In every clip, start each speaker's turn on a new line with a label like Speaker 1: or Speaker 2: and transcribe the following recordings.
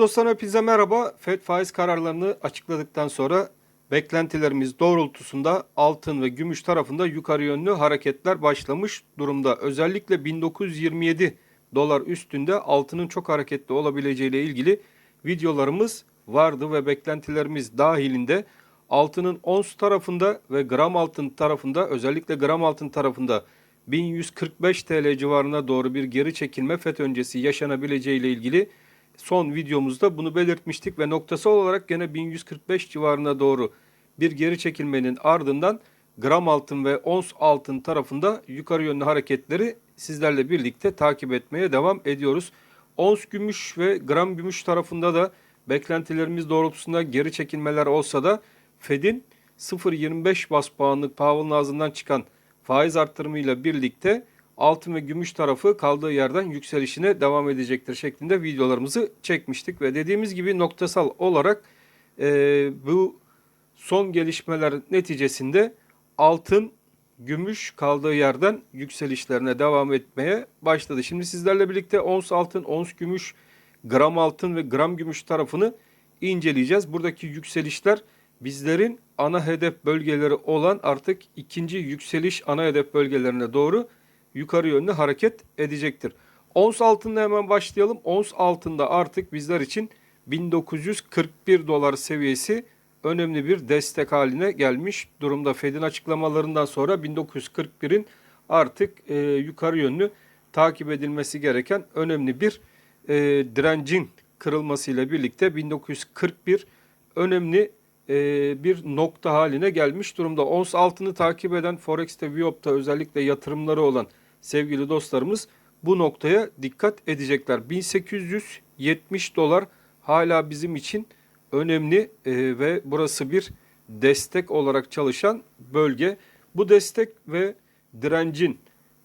Speaker 1: Dostlar hepinize merhaba. FED faiz kararlarını açıkladıktan sonra beklentilerimiz doğrultusunda altın ve gümüş tarafında yukarı yönlü hareketler başlamış durumda. Özellikle 1927 dolar üstünde altının çok hareketli olabileceği ile ilgili videolarımız vardı ve beklentilerimiz dahilinde altının ons tarafında ve gram altın tarafında özellikle gram altın tarafında 1145 TL civarına doğru bir geri çekilme FED öncesi yaşanabileceği ile ilgili son videomuzda bunu belirtmiştik ve noktası olarak gene 1145 civarına doğru bir geri çekilmenin ardından gram altın ve ons altın tarafında yukarı yönlü hareketleri sizlerle birlikte takip etmeye devam ediyoruz. Ons gümüş ve gram gümüş tarafında da beklentilerimiz doğrultusunda geri çekilmeler olsa da Fed'in 0.25 bas puanlık Powell'ın ağzından çıkan faiz arttırımıyla birlikte altın ve gümüş tarafı kaldığı yerden yükselişine devam edecektir şeklinde videolarımızı çekmiştik ve dediğimiz gibi noktasal olarak e, bu son gelişmeler neticesinde altın, gümüş kaldığı yerden yükselişlerine devam etmeye başladı. Şimdi sizlerle birlikte ons altın, ons gümüş, gram altın ve gram gümüş tarafını inceleyeceğiz. Buradaki yükselişler bizlerin ana hedef bölgeleri olan artık ikinci yükseliş ana hedef bölgelerine doğru yukarı yönlü hareket edecektir. Ons altında hemen başlayalım. Ons altında artık bizler için 1941 dolar seviyesi önemli bir destek haline gelmiş durumda. Fed'in açıklamalarından sonra 1941'in artık e, yukarı yönlü takip edilmesi gereken önemli bir e, direncin kırılmasıyla birlikte 1941 önemli e, bir nokta haline gelmiş durumda. Ons altını takip eden Forex'te, Viop'ta özellikle yatırımları olan sevgili dostlarımız bu noktaya dikkat edecekler. 1870 dolar hala bizim için önemli e, ve burası bir destek olarak çalışan bölge. Bu destek ve direncin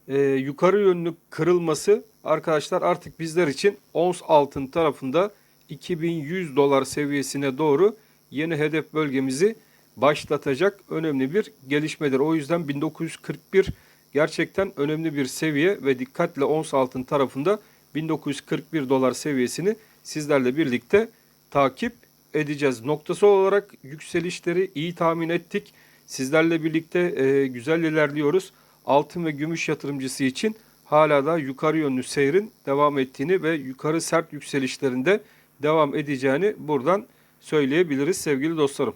Speaker 1: e, yukarı yönlü kırılması arkadaşlar artık bizler için ons altın tarafında 2100 dolar seviyesine doğru yeni hedef bölgemizi başlatacak önemli bir gelişmedir. O yüzden 1941 gerçekten önemli bir seviye ve dikkatle ons altın tarafında 1941 dolar seviyesini sizlerle birlikte takip edeceğiz. Noktası olarak yükselişleri iyi tahmin ettik. Sizlerle birlikte e, güzel ilerliyoruz. Altın ve gümüş yatırımcısı için hala da yukarı yönlü seyrin devam ettiğini ve yukarı sert yükselişlerinde devam edeceğini buradan söyleyebiliriz sevgili dostlarım.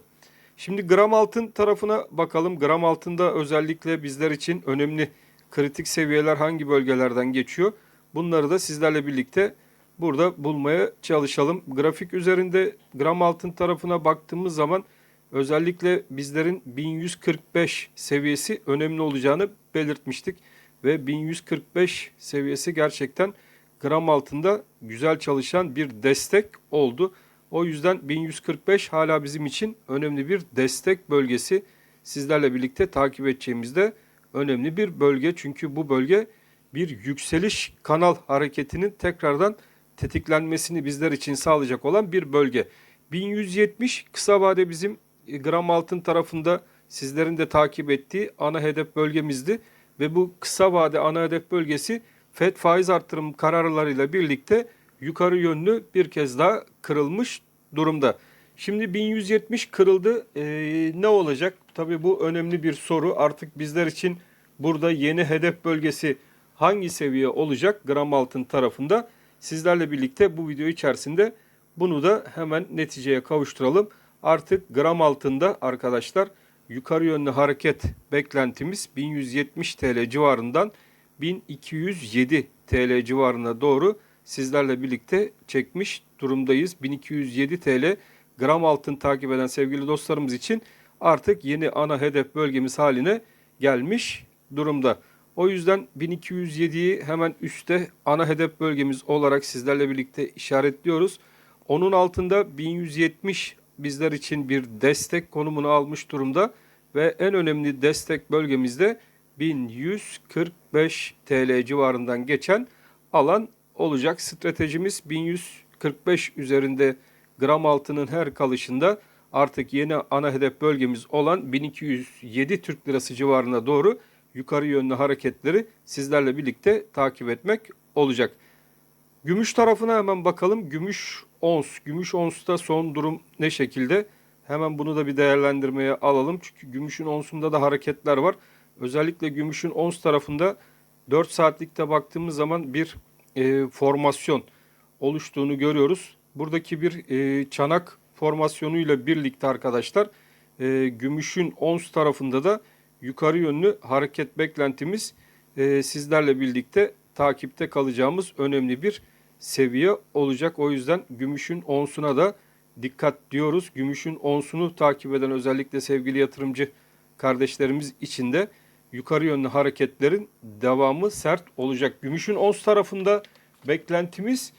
Speaker 1: Şimdi gram altın tarafına bakalım. Gram altında özellikle bizler için önemli kritik seviyeler hangi bölgelerden geçiyor? Bunları da sizlerle birlikte burada bulmaya çalışalım. Grafik üzerinde gram altın tarafına baktığımız zaman özellikle bizlerin 1145 seviyesi önemli olacağını belirtmiştik. Ve 1145 seviyesi gerçekten gram altında güzel çalışan bir destek oldu. O yüzden 1145 hala bizim için önemli bir destek bölgesi. Sizlerle birlikte takip edeceğimizde önemli bir bölge. Çünkü bu bölge bir yükseliş kanal hareketinin tekrardan tetiklenmesini bizler için sağlayacak olan bir bölge. 1170 kısa vade bizim e, gram altın tarafında sizlerin de takip ettiği ana hedef bölgemizdi. Ve bu kısa vade ana hedef bölgesi FED faiz arttırım kararlarıyla birlikte yukarı yönlü bir kez daha kırılmış durumda. Şimdi 1170 kırıldı. Ee, ne olacak? Tabii bu önemli bir soru. Artık bizler için burada yeni hedef bölgesi hangi seviye olacak gram altın tarafında? Sizlerle birlikte bu video içerisinde bunu da hemen neticeye kavuşturalım. Artık gram altında arkadaşlar yukarı yönlü hareket beklentimiz 1170 TL civarından 1207 TL civarına doğru sizlerle birlikte çekmiş durumdayız. 1207 TL gram altın takip eden sevgili dostlarımız için artık yeni ana hedef bölgemiz haline gelmiş durumda. O yüzden 1207'yi hemen üstte ana hedef bölgemiz olarak sizlerle birlikte işaretliyoruz. Onun altında 1170 bizler için bir destek konumunu almış durumda ve en önemli destek bölgemizde 1145 TL civarından geçen alan olacak. Stratejimiz 1145 üzerinde gram altının her kalışında artık yeni ana hedef bölgemiz olan 1207 Türk Lirası civarına doğru yukarı yönlü hareketleri sizlerle birlikte takip etmek olacak. Gümüş tarafına hemen bakalım. Gümüş ons. Gümüş onsta son durum ne şekilde? Hemen bunu da bir değerlendirmeye alalım. Çünkü gümüşün onsunda da hareketler var. Özellikle gümüşün ons tarafında 4 saatlikte baktığımız zaman bir e, formasyon oluştuğunu görüyoruz. Buradaki bir e, çanak formasyonuyla birlikte arkadaşlar e, gümüşün ons tarafında da yukarı yönlü hareket beklentimiz e, sizlerle birlikte takipte kalacağımız önemli bir seviye olacak. O yüzden gümüşün onsuna da dikkat diyoruz. Gümüşün onsunu takip eden özellikle sevgili yatırımcı kardeşlerimiz için de yukarı yönlü hareketlerin devamı sert olacak. Gümüşün ons tarafında beklentimiz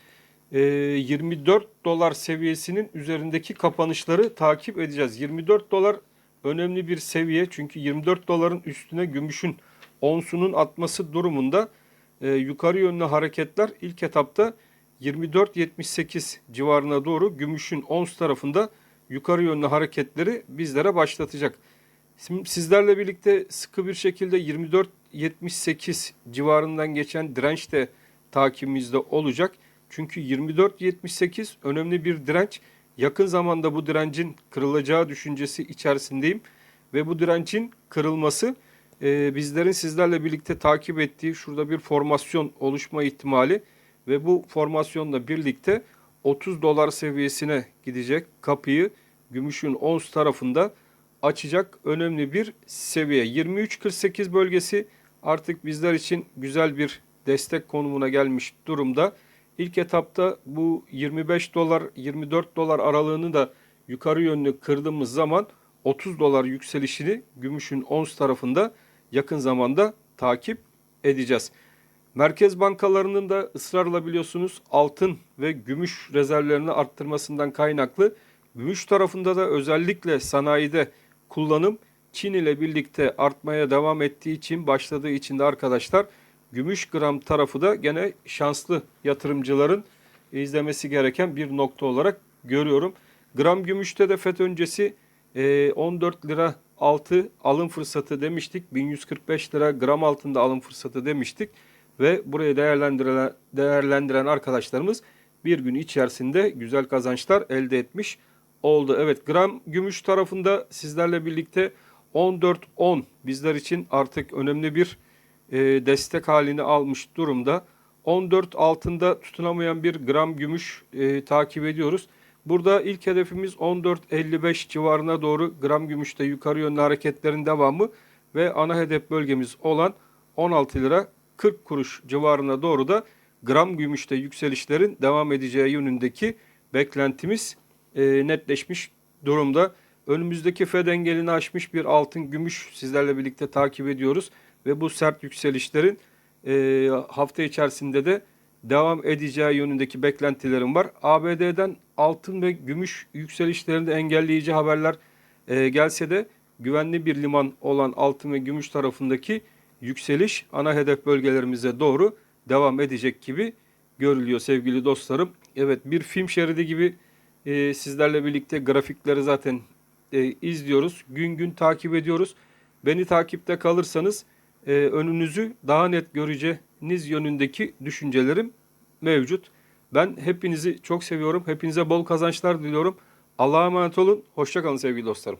Speaker 1: e, 24 dolar seviyesinin üzerindeki kapanışları takip edeceğiz. 24 dolar önemli bir seviye çünkü 24 doların üstüne gümüşün onsunun atması durumunda e, yukarı yönlü hareketler ilk etapta 24.78 civarına doğru gümüşün ons tarafında yukarı yönlü hareketleri bizlere başlatacak. Sizlerle birlikte sıkı bir şekilde 24.78 civarından geçen direnç de takibimizde olacak. Çünkü 24.78 önemli bir direnç. Yakın zamanda bu direncin kırılacağı düşüncesi içerisindeyim. Ve bu direncin kırılması e, bizlerin sizlerle birlikte takip ettiği şurada bir formasyon oluşma ihtimali ve bu formasyonla birlikte 30 dolar seviyesine gidecek kapıyı gümüşün ons tarafında açacak önemli bir seviye. 23.48 bölgesi artık bizler için güzel bir destek konumuna gelmiş durumda. İlk etapta bu 25 dolar 24 dolar aralığını da yukarı yönlü kırdığımız zaman 30 dolar yükselişini gümüşün ons tarafında yakın zamanda takip edeceğiz. Merkez bankalarının da ısrarla biliyorsunuz altın ve gümüş rezervlerini arttırmasından kaynaklı gümüş tarafında da özellikle sanayide kullanım Çin ile birlikte artmaya devam ettiği için başladığı için de arkadaşlar gümüş gram tarafı da gene şanslı yatırımcıların izlemesi gereken bir nokta olarak görüyorum. Gram gümüşte de FED öncesi e, 14 lira altı alım fırsatı demiştik. 1145 lira gram altında alım fırsatı demiştik. Ve burayı değerlendiren, değerlendiren arkadaşlarımız bir gün içerisinde güzel kazançlar elde etmiş oldu. Evet gram gümüş tarafında sizlerle birlikte 14.10 bizler için artık önemli bir e, destek halini almış durumda. 14 altında tutunamayan bir gram gümüş e, takip ediyoruz. Burada ilk hedefimiz 14.55 civarına doğru gram gümüşte yukarı yönlü hareketlerin devamı ve ana hedef bölgemiz olan 16 lira 40 kuruş civarına doğru da gram gümüşte yükselişlerin devam edeceği yönündeki beklentimiz e, netleşmiş durumda. Önümüzdeki FED engelini aşmış bir altın gümüş sizlerle birlikte takip ediyoruz ve bu sert yükselişlerin e, hafta içerisinde de devam edeceği yönündeki beklentilerim var. ABD'den altın ve gümüş yükselişlerinde engelleyici haberler e, gelse de güvenli bir liman olan altın ve gümüş tarafındaki yükseliş ana hedef bölgelerimize doğru devam edecek gibi görülüyor sevgili dostlarım. Evet bir film şeridi gibi e, sizlerle birlikte grafikleri zaten e, izliyoruz. Gün gün takip ediyoruz. Beni takipte kalırsanız e, önünüzü daha net göreceğiniz yönündeki düşüncelerim mevcut. Ben hepinizi çok seviyorum. Hepinize bol kazançlar diliyorum. Allah'a emanet olun. Hoşçakalın sevgili dostlarım.